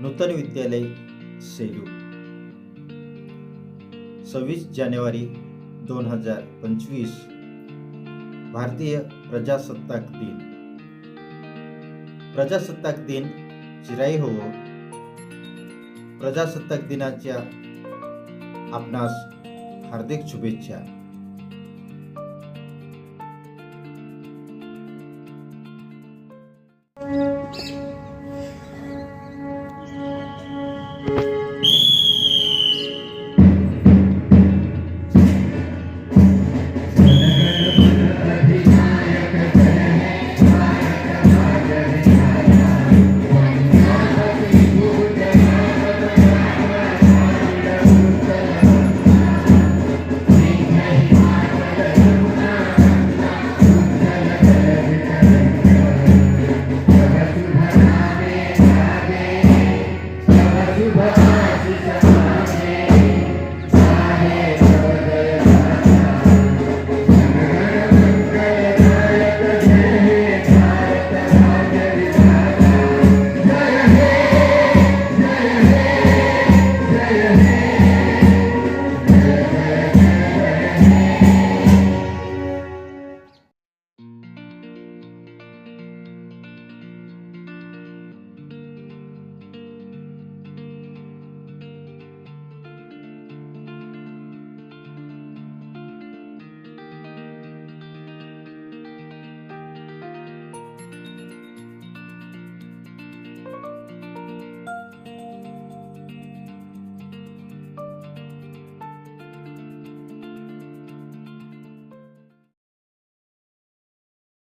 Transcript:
नूतन विद्यालय सेलू. सव्वीस जानेवारी दोन हजार पंचवीस भारतीय प्रजासत्ताक दिन. प्रजासत्ताक दिन चिराई हो. प्रजासत्ताक दिनाच्या आपणास हार्दिक शुभेच्छा.